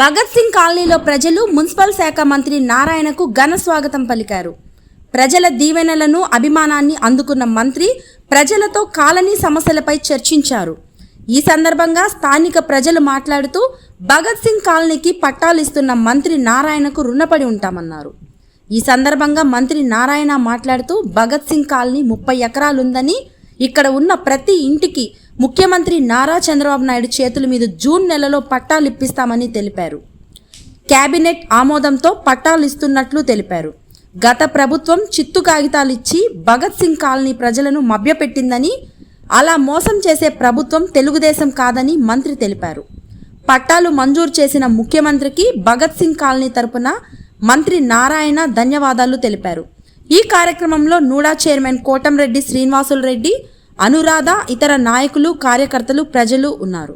భగత్ సింగ్ కాలనీలో ప్రజలు మున్సిపల్ శాఖ మంత్రి నారాయణకు ఘన స్వాగతం పలికారు. ప్రజల దీవెనలను అభిమానాన్ని అందుకున్న మంత్రి ప్రజలతో కాలనీ సమస్యలపై చర్చించారు. ఈ సందర్భంగా స్థానిక ప్రజలు మాట్లాడుతూ భగత్ సింగ్ కాలనీకి పట్టాలు ఇస్తున్న మంత్రి నారాయణకు రుణపడి ఉంటామన్నారు. ఈ సందర్భంగా మంత్రి నారాయణ మాట్లాడుతూ భగత్ సింగ్ కాలనీ ముప్పై ఎకరాలుందని ఇక్కడ ఉన్న ప్రతి ఇంటికి ముఖ్యమంత్రి నారా చంద్రబాబు నాయుడు చేతుల మీద జూన్ నెలలో పట్టాలు ఇప్పిస్తామని తెలిపారు. కేబినెట్ ఆమోదంతో పట్టాలు ఇస్తున్నట్లు తెలిపారు. గత ప్రభుత్వం చిత్తు కాగితాలు ఇచ్చి భగత్ సింగ్ కాలనీ ప్రజలను మభ్యపెట్టిందని అలా మోసం చేసే ప్రభుత్వం తెలుగుదేశం కాదని మంత్రి తెలిపారు. పట్టాలు మంజూరు చేసిన ముఖ్యమంత్రికి భగత్ సింగ్ కాలనీ తరపున మంత్రి నారాయణ ధన్యవాదాలు తెలిపారు. ఈ కార్యక్రమంలో నూడా చైర్మన్ కోటంరెడ్డి శ్రీనివాసులు రెడ్డి అనురాధ ఇతర నాయకులు కార్యకర్తలు ప్రజలు ఉన్నారు.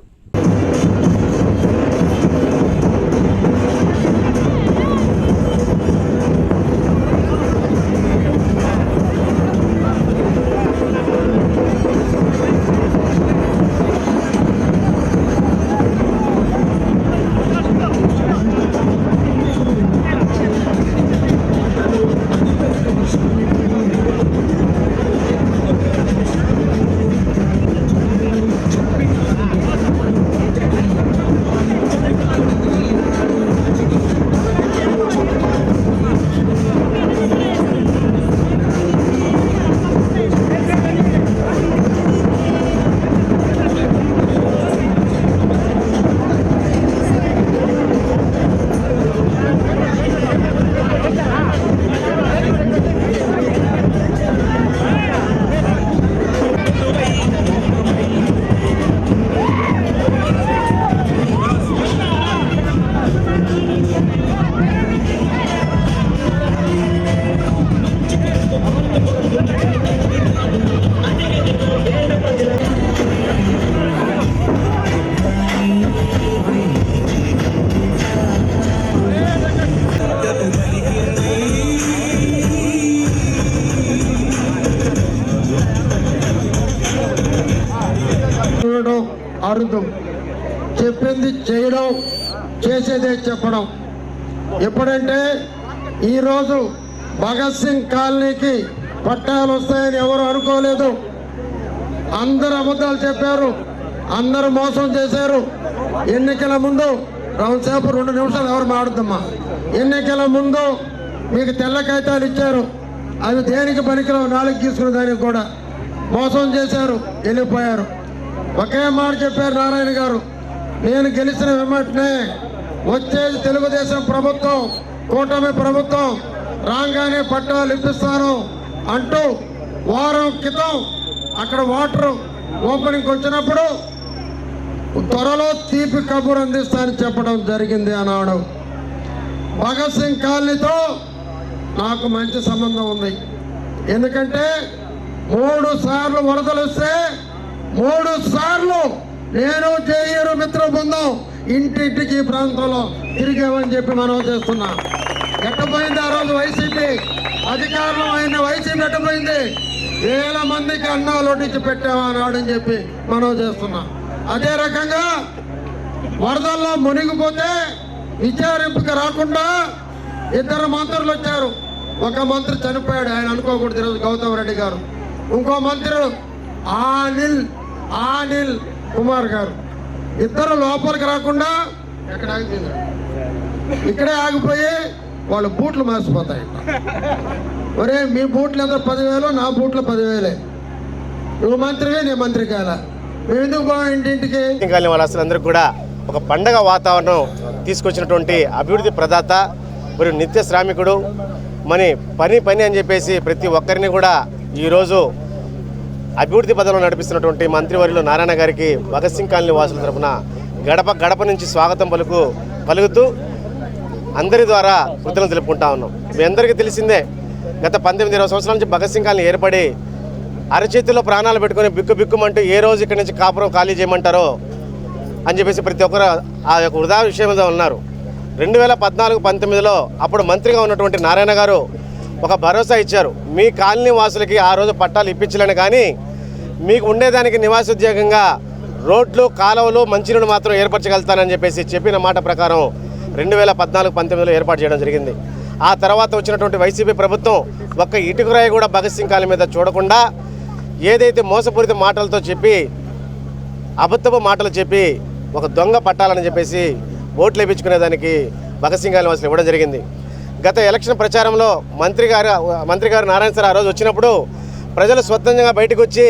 చేసేదే చెప్పడం. ఎప్పుడంటే ఈరోజు భగత్ సింగ్ కాలనీకి పట్టాలు వస్తాయని ఎవరు అనుకోలేదు. అందరు అబద్ధాలు చెప్పారు. అందరూ మోసం చేశారు. ఎన్నికల ముందు రౌండ్సేపు రెండు నిమిషాలు ఎవరు మాడుద్దమ్మా ఎన్నికల ముందు మీకు తెల్ల కాగితాలు ఇచ్చారు. అవి దేనికి పనికిరావు? నాలుగు తీసుకునే దానికి కూడా. మోసం చేశారు. వెళ్ళిపోయారు. ఒకే మాట చెప్పారు నారాయణ గారు. నేను గెలిచిన వెంటనే వచ్చేది తెలుగుదేశం ప్రభుత్వం కూటమి ప్రభుత్వం రాగానే పట్టాలు ఇప్పిస్తాను అంటూ వారం క్రితం అక్కడ వాటర్ ఓపెనింగ్ వచ్చినప్పుడు త్వరలో తీపి కబురు అందిస్తానని చెప్పడం జరిగింది అన్నాడు. భగత్ సింగ్ కాలనీతో నాకు మంచి సంబంధం ఉంది. ఎందుకంటే మూడు సార్లు వరదలు వస్తే మూడు సార్లు నేను జేయూరు మిత్ర బృందం ఇంటింటికి ఈ ప్రాంతంలో తిరిగామని చెప్పి మనం చేస్తున్నాం. ఎట్టపోయింది ఆ రోజు వైసీపీ? అధికారం అయిన వైసీపీ ఎట్టపోయింది? వేల మందికి అన్నాలు వడ్డించి పెట్టామన్నాడని చెప్పి మనం చేస్తున్నాం. అదే రకంగా వరదల్లో మునిగిపోతే విచారింపుకి రాకుండా ఇద్దరు మంత్రులు వచ్చారు. ఒక మంత్రి చనిపోయాడు ఆయన అనుకోకూడదు ఈరోజు గౌతమ్ రెడ్డి గారు. ఇంకో మంత్రి ఆనిల్ ఆనిల్ కుమార్ గారు. ఇద్దరు లోపలికి రాకుండా ఎక్కడ ఆగిపోయింది? ఇక్కడే ఆగిపోయి వాళ్ళ బూట్లు మాసిపోతాయంట ఒరే మీ బూట్లు ఎంత? పదివేలు? నా బూట్లు పదివేలే. నువ్వు మంత్రివే నీ మంత్రి కాల? మేము ఎందుకు ఇంటింటికి? వాళ్ళందరికీ కూడా ఒక పండగ వాతావరణం తీసుకొచ్చినటువంటి అభివృద్ధి ప్రదాత మరియు నిత్య శ్రామికుడు మరి పని పని అని చెప్పేసి ప్రతి ఒక్కరిని కూడా ఈరోజు అభివృద్ధి పదంలో నడిపిస్తున్నటువంటి మంత్రివర్యులు నారాయణ గారికి భగత్ సింగ్ కాలనీ వాసుల తరఫున గడప గడప నుంచి స్వాగతం పలుకు పలుకుతూ అందరి ద్వారా కృతజ్ఞతలు తెలుపుకుంటా ఉన్నాం. మీ అందరికీ తెలిసిందే గత పంతొమ్మిది ఇరవై సంవత్సరాల నుంచి భగత్ సింగ్ కాలనీ ఏర్పడి అరచేతిలో ప్రాణాలు పెట్టుకొని బిక్కు బిక్కుమంటూ ఏ రోజు ఇక్కడి నుంచి కాపురం ఖాళీ చేయమంటారో అని చెప్పేసి ప్రతి ఒక్కరు ఆ యొక్క వృధా విషయంలో ఉన్నారు. రెండు వేల పద్నాలుగు పంతొమ్మిదిలో అప్పుడు మంత్రిగా ఉన్నటువంటి నారాయణ గారు ఒక భరోసా ఇచ్చారు. మీ కాలనీ వాసులకి ఆ రోజు పట్టాలు ఇప్పించలేను కానీ మీకు ఉండేదానికి నివాసోద్యోగంగా రోడ్లు కాలువలు మంచినీళ్ళు మాత్రం ఏర్పరచగలుగుతానని చెప్పేసి చెప్పిన మాట ప్రకారం రెండు వేల పద్నాలుగు పంతొమ్మిదిలో ఏర్పాటు చేయడం జరిగింది. ఆ తర్వాత వచ్చినటువంటి వైసీపీ ప్రభుత్వం ఒక్క ఇటుకురాయి కూడా భగత్ సింగ్ కాలం మీద చూడకుండా ఏదైతే మోసపూరిత మాటలతో చెప్పి అబద్ధపు మాటలు చెప్పి ఒక దొంగ పట్టాలని చెప్పేసి ఓట్లు వేయించుకునేదానికి భగత్ సింగ్ అసలు ఇవ్వడం జరిగింది. గత ఎలక్షన్ ప్రచారంలో మంత్రి గారు మంత్రి గారు నారాయణ సార్ ఆ రోజు వచ్చినప్పుడు ప్రజలు స్వతంత్రంగా బయటకు వచ్చి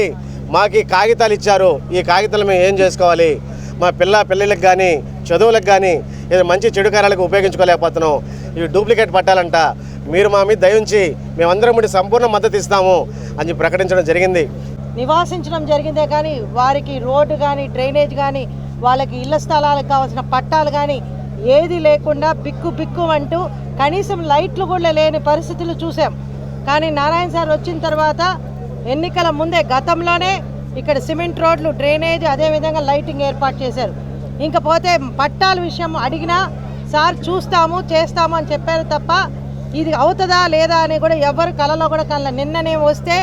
మాకు ఈ కాగితాలు ఇచ్చారు. ఈ కాగితాలు మేము ఏం చేసుకోవాలి? మా పిల్ల పిల్లలకు కానీ చదువులకు కానీ ఏదో మంచి చెడు కార్యాలకు ఉపయోగించుకోలేకపోతున్నాం. ఇవి డూప్లికేట్ పట్టాలంట. మీరు మా మీద దయించి మేమందరం ముడి సంపూర్ణ మద్దతు ఇస్తాము అని ప్రకటించడం జరిగింది. నివాసించడం జరిగిందే కానీ వారికి రోడ్డు కానీ డ్రైనేజ్ కానీ వాళ్ళకి ఇళ్ళ స్థలాలకు కావాల్సిన పట్టాలు కానీ ఏది లేకుండా బిక్కు బిక్కు అంటూ కనీసం లైట్లు కూడా లేని పరిస్థితులు చూసాం. కానీ నారాయణ సార్ వచ్చిన తర్వాత ఎన్నికల ముందే గతంలోనే ఇక్కడ సిమెంట్ రోడ్లు డ్రైనేజ్ అదేవిధంగా లైటింగ్ ఏర్పాటు చేశారు. ఇంకపోతే పట్టాల విషయం అడిగినా సార్ చూస్తాము చేస్తాము అని చెప్పారు తప్ప ఇది అవుతుందా లేదా అని కూడా ఎవరు కలలో కూడా కల నిన్ననే వస్తే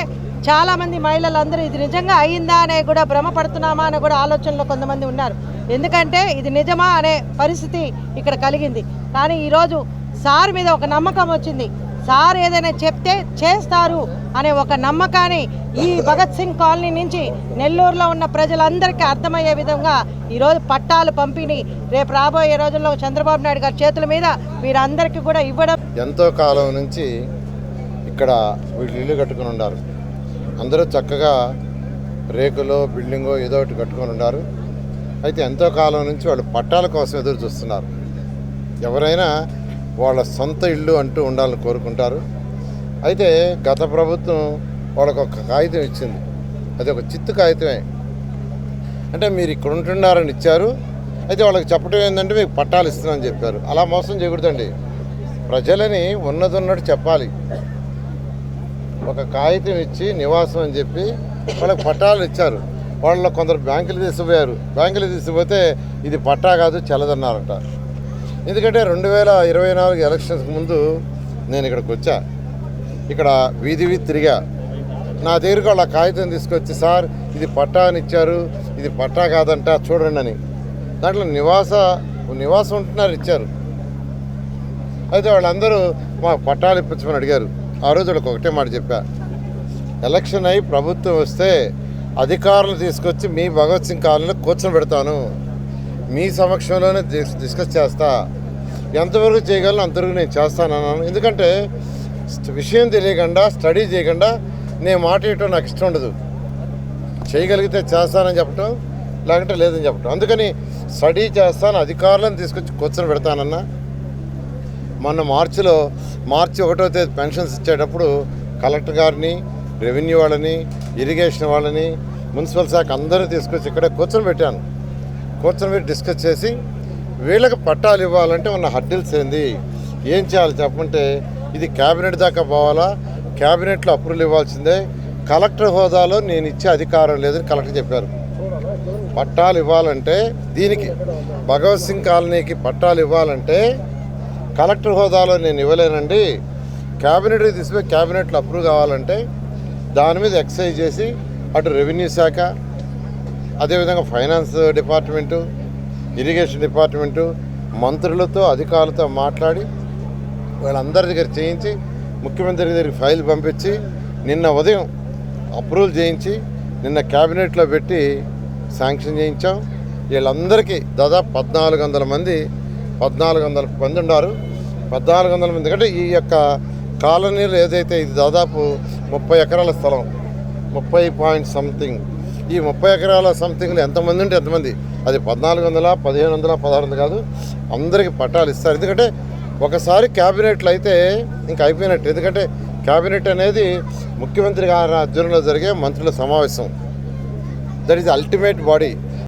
చాలామంది మహిళలందరూ ఇది నిజంగా అయిందా అనే కూడా భ్రమపడుతున్నామా అనే కూడా ఆలోచనలో కొంతమంది ఉన్నారు. ఎందుకంటే ఇది నిజమా అనే పరిస్థితి ఇక్కడ కలిగింది. కానీ ఈరోజు సార్ మీద ఒక నమ్మకం వచ్చింది. సార్ ఏదైనా చెప్తే చేస్తారు అనే ఒక నమ్మకాన్ని ఈ భగత్ సింగ్ కాలనీ నుంచి నెల్లూరులో ఉన్న ప్రజలందరికీ అర్థమయ్యే విధంగా ఈరోజు పట్టాలు పంపిణీ రేపు రాబోయే రోజుల్లో చంద్రబాబు నాయుడు గారి చేతుల మీద వీరందరికీ కూడా ఇవ్వడం ఎంతో కాలం నుంచి ఇక్కడ వీళ్ళు ఇల్లు కట్టుకుని ఉన్నారు అందరూ చక్కగా రేకులో బిల్డింగో ఏదో ఒకటి కట్టుకొని ఉన్నారు అయితే ఎంతో కాలం నుంచి వాళ్ళు పట్టాల కోసం ఎదురు చూస్తున్నారు. ఎవరైనా వాళ్ళ సొంత ఇల్లు అంటూ ఉండాలని కోరుకుంటారు. అయితే గత ప్రభుత్వం వాళ్ళకు ఒక కాగితం ఇచ్చింది. అది ఒక చిత్తు కాగితమే. అంటే మీరు ఇక్కడ ఉంటున్నారని ఇచ్చారు. అయితే వాళ్ళకి చెప్పడం ఏంటంటే మీకు పట్టాలు ఇస్తున్నామని చెప్పారు. అలా మోసం చేయకూడదండి. ప్రజలని ఉన్నది ఉన్నట్టు చెప్పాలి. ఒక కాగితం ఇచ్చి నివాసం అని చెప్పి వాళ్ళకి పట్టాలు ఇచ్చారు. వాళ్ళ కొందరు బ్యాంకులు తీసిపోయారు. బ్యాంకులు తీసిపోతే ఇది పట్టా కాదు చెల్లదన్నారట. ఎందుకంటే రెండు వేల ఇరవై నాలుగు ఎలక్షన్స్ ముందు నేను ఇక్కడికి వచ్చా. ఇక్కడ వీధి వీధి తిరిగా. నా దగ్గరకు వాళ్ళ కాగితం తీసుకొచ్చి సార్ ఇది పట్టా అని ఇచ్చారు. ఇది పట్టా కాదంట చూడండి అని. దాంట్లో నివాస నివాసం ఉంటున్నారు ఇచ్చారు. అయితే వాళ్ళందరూ మా పట్టాలు ఇప్పించమని అడిగారు. ఆ రోజు వాళ్ళకి ఒకటే మాట చెప్పా. ఎలక్షన్ అయి ప్రభుత్వం వస్తే అధికారులు తీసుకొచ్చి మీ భగత్ సింగ్ కాలనీలో కూర్చొని పెడతాను మీ సమక్షంలోనే డిస్కస్ చేస్తా. ఎంతవరకు చేయగలను అంతవరకు నేను చేస్తానన్నాను. ఎందుకంటే విషయం తెలియకుండా స్టడీ చేయకుండా నేను మాట నాకు ఇష్టం ఉండదు. చేయగలిగితే చేస్తానని చెప్పటం లేకుంటే లేదని చెప్పటం. అందుకని స్టడీ చేస్తాను అధికారులను తీసుకొచ్చి కూర్చొని పెడతానన్నా. మొన్న మార్చిలో మార్చి ఒకటో తేదీ పెన్షన్స్ ఇచ్చేటప్పుడు కలెక్టర్ గారిని రెవెన్యూ వాళ్ళని ఇరిగేషన్ వాళ్ళని మున్సిపల్ శాఖ అందరినీ తీసుకొచ్చి ఇక్కడే కూర్చొని పెట్టాను. కూర్చొని మీరు డిస్కస్ చేసి వీళ్ళకి పట్టాలు ఇవ్వాలంటే ఉన్న హడ్డిల్స్ ఏంది? ఏం చేయాలి చెప్పంటే ఇది క్యాబినెట్ దాకా పోవాలా? క్యాబినెట్లో అప్రూవల్ ఇవ్వాల్సిందే. కలెక్టర్ హోదాలో నేను ఇచ్చే అధికారం లేదని కలెక్టర్ చెప్పారు. పట్టాలు ఇవ్వాలంటే దీనికి భగవత్ సింగ్ కాలనీకి పట్టాలు ఇవ్వాలంటే కలెక్టర్ హోదాలో నేను ఇవ్వలేనండి. క్యాబినెట్ తీసుకుపోయి క్యాబినెట్లో అప్రూవ్ కావాలంటే దాని మీద ఎక్సైజ్ చేసి అటు రెవెన్యూ శాఖ అదేవిధంగా ఫైనాన్స్ డిపార్ట్మెంటు ఇరిగేషన్ డిపార్ట్మెంటు మంత్రులతో అధికారులతో మాట్లాడి వాళ్ళందరి దగ్గర చేయించి ముఖ్యమంత్రి దగ్గరికి ఫైల్ పంపించి నిన్న ఉదయం అప్రూవల్ చేయించి నిన్న క్యాబినెట్లో పెట్టి శాంక్షన్ చేయించాం. వీళ్ళందరికీ దాదాపు పద్నాలుగు వందల మంది పద్నాలుగు వందల మంది ఉన్నారు. పద్నాలుగు వందల మంది అంటే ఈ యొక్క కాలనీలు ఏదైతే ఇది దాదాపు ముప్పై ఎకరాల స్థలం ముప్పై పాయింట్ సంథింగ్ ఈ ముప్పై ఎకరాల సంథింగ్లో ఎంతమంది ఉంటే ఎంతమంది అది పద్నాలుగు వందల పదిహేను వందల పదహారు వందలు కాదు. అందరికీ పట్టాలు ఇస్తారు. ఎందుకంటే ఒకసారి క్యాబినెట్లు అయితే ఇంకా అయిపోయినట్టు. ఎందుకంటే క్యాబినెట్ అనేది ముఖ్యమంత్రి గారి ఆధ్వర్యంలో జరిగే మంత్రుల సమావేశం. That is ultimate body.